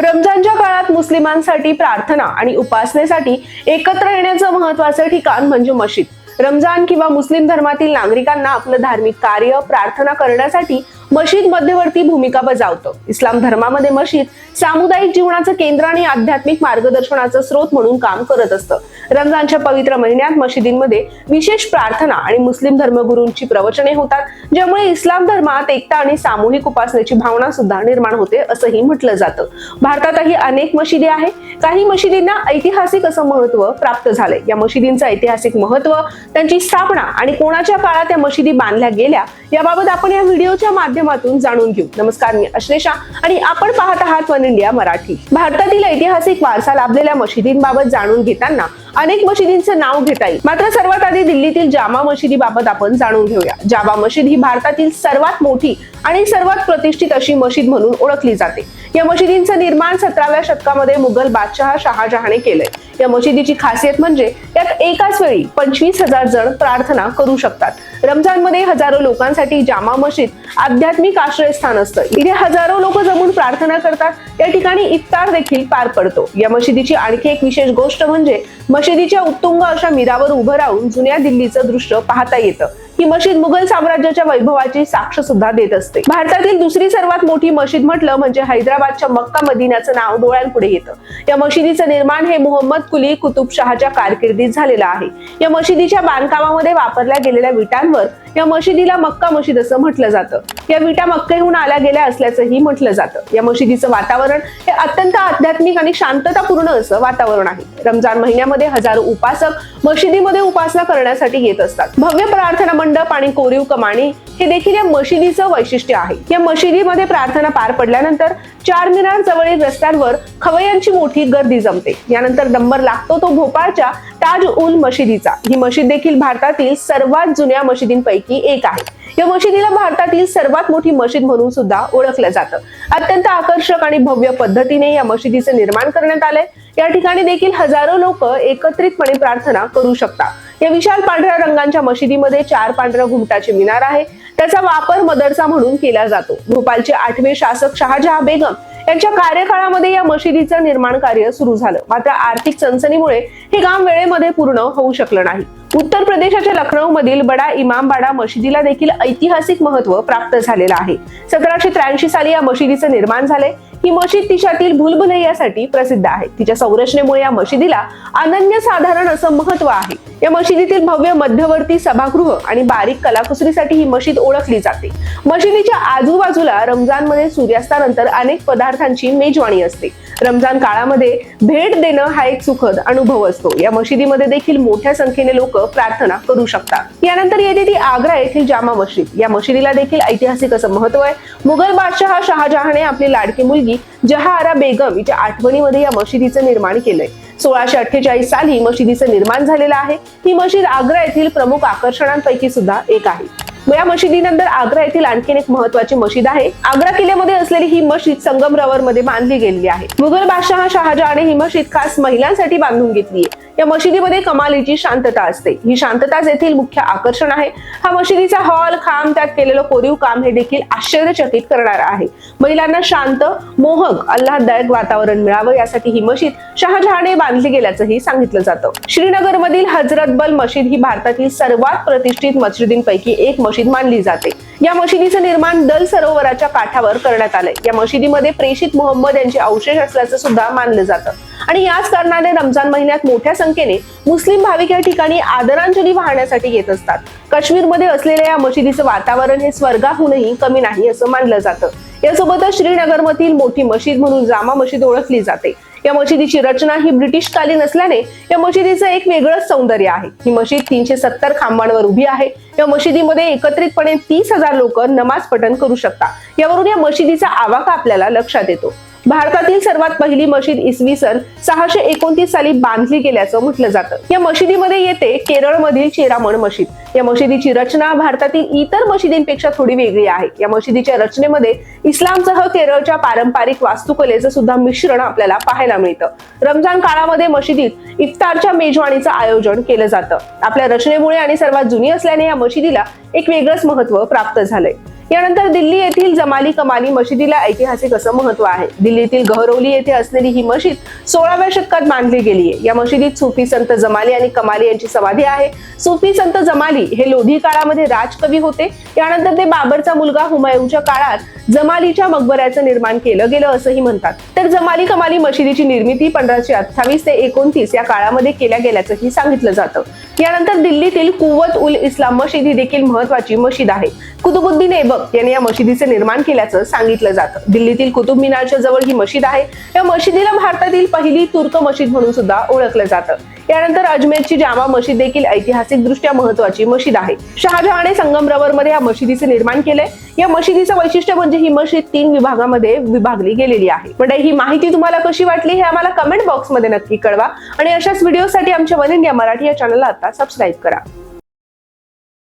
रमजानच्या काळात मुस्लिमांसाठी प्रार्थना आणि उपासनेसाठी एकत्र येण्याचं महत्वाचं ठिकाण म्हणजे मशीद. रमजान किंवा मुस्लिम धर्मातील नागरिकांना आपलं धार्मिक कार्य प्रार्थना करण्यासाठी मशीद मध्यवर्ती भूमिका बजावतं. इस्लाम धर्मामध्ये मशीद सामुदायिक जीवनाचं केंद्र आणि आध्यात्मिक मार्गदर्शनाचं स्रोत म्हणून काम करत असतं. रमजानच्या पवित्र महिन्यात मशिदींमध्ये विशेष प्रार्थना आणि मुस्लिम धर्मगुरूंची प्रवचने होतात ज्यामुळे इस्लाम धर्मात एकता आणि सामूहिक उपासनेची भावना सुद्धा निर्माण होते असंही म्हटलं जातं. भारतातही अनेक मशिदी आहे काही मशिदींना ऐतिहासिक असं महत्त्व प्राप्त झालंय. या मशिदींचं ऐतिहासिक महत्त्व त्यांची स्थापना आणि कोणाच्या काळात त्या मशिदी बांधल्या गेल्या याबाबत आपण या व्हिडिओच्या माध्यमातून जाणून घेऊ. नमस्कार मी अश्लेषा आणि आपण पाहत आहात वन इंडिया मराठी. भारतातील ऐतिहासिक वारसा लाभलेल्या मशिदींबाबत जाणून घेताना अनेक मशिदींचं नाव घेता येईल. मात्र सर्वात आधी दिल्लीतील जामा मशिदीबाबत आपण जाणून घेऊया. जामा मशीद ही भारतातील सर्वात मोठी आणि सर्वात प्रतिष्ठित अशी मशीद म्हणून ओळखली जाते. या मशिदींचं निर्माण सतराव्या शतकामध्ये मुघल बादशहा शहाजहाने केलंय. या मशिदीची खासियत म्हणजे यात एकाच वेळी पंचवीस हजार जण प्रार्थना करू शकतात. रमजानमध्ये हजारो लोकांसाठी जामा मशीद आध्यात्मिक आश्रयस्थान असतं. इथे हजारो लोक जमून प्रार्थना करतात. या ठिकाणी इफ्तार देखील पार पडतो. या मशिदीची आणखी एक विशेष गोष्ट म्हणजे मशिदीच्या उत्तुंग अशा मिरावर उभं राहून जुन्या दिल्लीचं दृश्य पाहता येतं. ही मशीद मुघल साम्राज्याच्या वैभवाची साक्ष सुद्धा देत असते. भारतातील दुसरी सर्वात मोठी मशीद म्हटलं म्हणजे हैदराबादच्या मक्का मदिन्याचं नाव डोळ्यांपुढे येतं. या मशिदीचं निर्माण हे मोहम्मद कुली कुतुबशहाच्या कारकिर्दीत झालेलं आहे. या मशिदीच्या बांधकामामध्ये वापरल्या गेलेल्या विटांवर या मशिदीला मक्का मशीद असं म्हटलं जातं. या विटा मक्केहून आल्या गेल्या असल्याचंही म्हटलं जातं. या मशिदीचं वातावरण हे अत्यंत आध्यात्मिक आणि शांततापूर्ण असं वातावरण आहे. रमजान महिन्यामध्ये हजारो उपासक मशिदीमध्ये उपासना करण्यासाठी येत असतात. भव्य प्रार्थना मंडप आणि कोरीव कमाणी हे देखील या मशिदीचं वैशिष्ट्य आहे. या मशिदीमध्ये प्रार्थना पार पडल्यानंतर चार मिनार जवळील रस्त्यांवर खवय्यांची मोठी गर्दी जमते. यानंतर नंबर लागतो तो भोपाळच्या ताज उल मशिदीचा. ही मशीद देखील भारतातील सर्वात जुन्या मशिदींपैकी एक आहे. या मशिदीला भारतातील सर्वात मोठी मशीद म्हणून सुद्धा ओळखलं जातं. अत्यंत आकर्षक आणि भव्य पद्धतीने या मशिदीचं निर्माण करण्यात आलंय. या ठिकाणी देखील हजारो लोक एकत्रितपणे प्रार्थना करू शकतात. या विशाल पांढऱ्या रंगांच्या मशिदीमध्ये चार पांढऱ्या घुमटाचे मिनार आहे. त्याचा वापर मदरसा म्हणून केला जातो. भोपाळचे आठवे शासक शहाजहा बेगम यांच्या कार्यकाळामध्ये या मशिदीचं निर्माण कार्य सुरू झालं. मात्र आर्थिक चणचणीमुळे हे काम वेळेमध्ये पूर्ण होऊ शकलं नाही. उत्तर प्रदेशाच्या लखनौ मधील बडा इमामबाडा मशिदीला देखील ऐतिहासिक महत्त्व प्राप्त झालेलं आहे. सतराशे त्र्याऐंशी साली या मशिदीचं निर्माण झाले ही मशीद तिच्यातील भुलभुलैयासाठी प्रसिद्ध आहे. तिच्या संरचनेमुळे या मशिदीला अनन्य साधारण असं महत्त्व आहे. या मशिदीतील भव्य मध्यवर्ती सभागृह आणि बारीक कलाकुसरीसाठी ही मशीद ओळखली जाते. मशिदीच्या आजूबाजूला रमजानमध्ये सूर्यास्तानंतर अनेक पदार्थांची मेजवाणी असते. रमजान काळामध्ये भेट देणं हा एक सुखद अनुभव असतो. या मशिदीमध्ये देखील मोठ्या संख्येने लोक प्रार्थना करू शकतात. यानंतर येते ती आग्रा येथील जामा मशीद. या मशिदीला देखील ऐतिहासिक असं महत्त्व आहे. मुघल बादशहा शहाजहाने आपली लाडकी मुलगी जहाआरा बेगम हिच्या आठवणीमध्ये या मशिदीचं निर्माण केलंय. सोळाशे अठ्ठेचाळीस साली मशिदीचं निर्माण झालेलं आहे. ही मशीद आग्रा येथील प्रमुख आकर्षणांपैकी सुद्धा एक आहे. या मशिदीनंतर आग्रा येथील आणखीन एक महत्वाची मशीद आहे. आग्रा किल्ल्यामध्ये असलेली ही मशीद संगमरवर मध्ये बांधली गेलेली आहे. मुघल बादशहा शहाजहाने ही मशीद खास महिलांसाठी बांधून घेतली आहे. या मशिदीमध्ये कमालीची शांतता असते. ही शांतताच येथील मुख्य आकर्षण आहे. हा मशिदीचा हॉल खांब त्यात केलेलं कोरीव काम हे देखील आश्चर्यचकित करणार आहे. महिलांना शांत मोहक आल्हाददायक वातावरण मिळावं यासाठी ही मशीद शहाजहाने बांधली गेल्याचंही सांगितलं जातं. श्रीनगर मधील हजरतबल मशीद ही भारतातील सर्वात प्रतिष्ठित मशिदींपैकी एक मशीद मानली जाते. या मशिदीचं निर्माण दल सरोवराच्या काठावर करण्यात आलंय. या मशिदीमध्ये प्रेषित मोहम्मद यांचे अवशेष असल्याचं सुद्धा मानलं जातं. आणि याच कारणाने रमजान महिन्यात मोठ्या संख्येने मुस्लिम भाविक या ठिकाणी आदरांजली वाहण्यासाठी येत असतात. काश्मीरमध्ये असलेल्या या मशिदीचं वातावरण हे स्वर्गाहूनही कमी नाही असं मानलं जातं. यासोबतच श्रीनगरमधील मोठी मशीद म्हणून जामा मशीद ओळखली जाते. या मशिदीची रचना ही ब्रिटिशकालीन असल्याने या मशिदीचं एक वेगळंच सौंदर्य आहे. ही मशीद तीनशे सत्तर खांबांवर उभी आहे. या मशिदीमध्ये एकत्रितपणे तीस हजार लोक नमाज पठण करू शकतात. यावरून या मशिदीचा आवाका आपल्याला लक्षात येतो. भारतातील सर्वात पहिली मशीद इसवी सन सहाशे एकोणतीस साली बांधली गेल्याचं म्हटलं जातं. या मशिदीमध्ये येते केरळमधील चेरामण मशीद. या मशिदीची रचना भारतातील इतर मशिदींपेक्षा थोडी वेगळी आहे. या मशिदीच्या रचनेमध्ये इस्लामसह केरळच्या पारंपरिक वास्तुकलेचं सुद्धा मिश्रण आपल्याला पाहायला मिळतं. रमजान काळामध्ये मशिदीत इफ्तारच्या मेजवानीचं आयोजन केलं जातं. आपल्या रचनेमुळे आणि सर्वात जुनी असल्याने या मशिदीला एक वेगळंच महत्त्व प्राप्त झालंय. यानंतर दिल्ली येथील जमाली कमाली मशिदीला ऐतिहासिक असं महत्त्व आहे. दिल्लीतील गहरौली येथे असलेली ही मशीद सोळाव्या शतकात बांधली गेली आहे. या मशिदीत सुफी संत जमाली आणि कमाली यांची समाधी आहे. सुफी संत जमाली हे लोधी काळामध्ये राजकवी होते. यानंतर ते बाबरचा मुलगा हुमायूंच्या काळात जमालीच्या मकबऱ्याचं निर्माण केलं गेलं असंही म्हणतात. तर जमाली कमाली मशिदीची निर्मिती पंधराशे अठ्ठावीस ते एकोणतीस या काळामध्ये केल्या गेल्याचंही सांगितलं जातं. यानंतर दिल्लीतील कुवत उल इस्लाम मशीद ही देखील महत्वाची मशीद आहे. कुतुबुद्दीन ऐबक यांनी या मशिदीचे निर्माण केल्याचं सांगितलं जातं. दिल्लीतील कुतुब मिनारच्या जवळ ही मशीद आहे. या मशिदीला भारतातील पहिली तुर्क मशीद म्हणून सुद्धा ओळखलं जातं. यानंतर अजमेरची जामा मशीद देखील ऐतिहासिक दृष्ट्या महत्वाची मशीद आहे. शहाजहाने संगमरवर मध्ये या मशिदीचे निर्माण केलंय. या मशिदीचं वैशिष्ट्य म्हणजे ही मशीद तीन विभागामध्ये विभागली गेलेली आहे. म्हणजे ही माहिती तुम्हाला कशी वाटली हे आम्हाला कमेंट बॉक्समध्ये नक्की कळवा. आणि अशाच व्हिडिओसाठी आमच्या वन इंडिया मराठी या चॅनलला आता सबस्क्राईब करा.